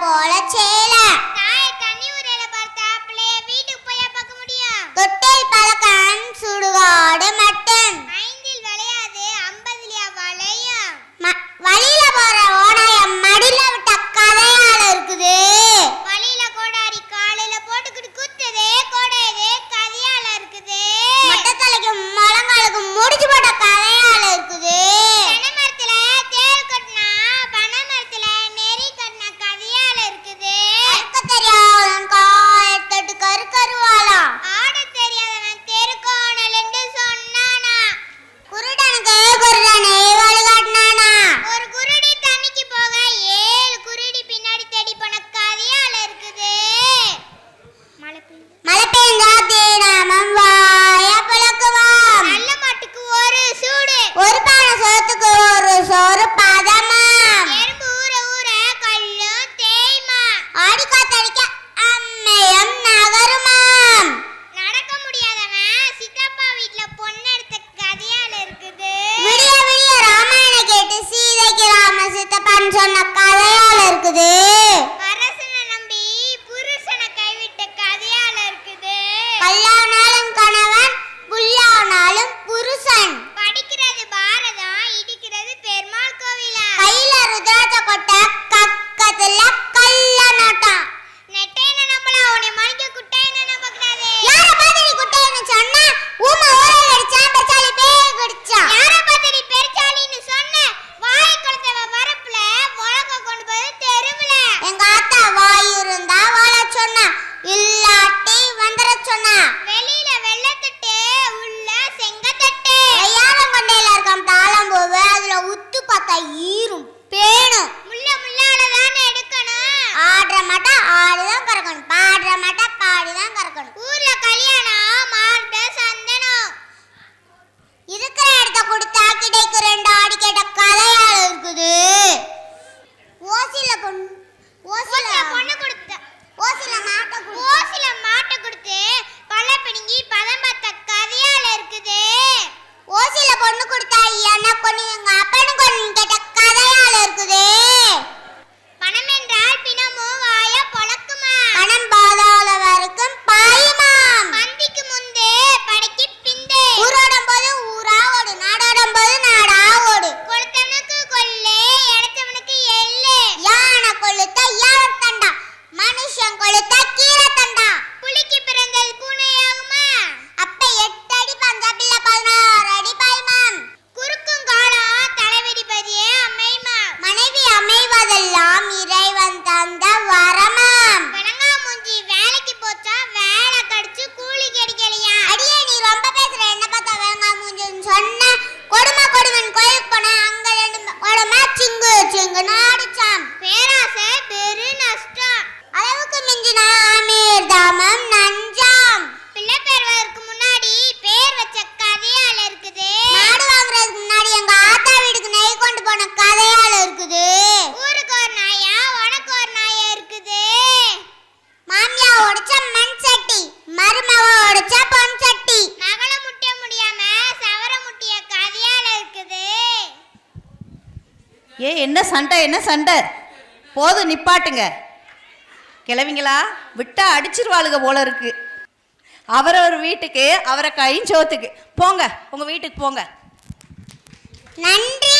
போல சேலை chocolate. பாடி தான் கறக்கணும். பாடுற மாட்டா பாடி தான் கறக்கணும். ஊர்ல ஏ என்ன சண்டை என்ன சண்டை? போதும் நிப்பாட்டுங்க. கிளவிங்களா விட்டா அடிச்சிருவாளுங்க போல இருக்கு அவரவர் வீட்டுக்கு அவரை கையும் சோத்துக்கு. போங்க உங்க வீட்டுக்கு போங்க. நன்றி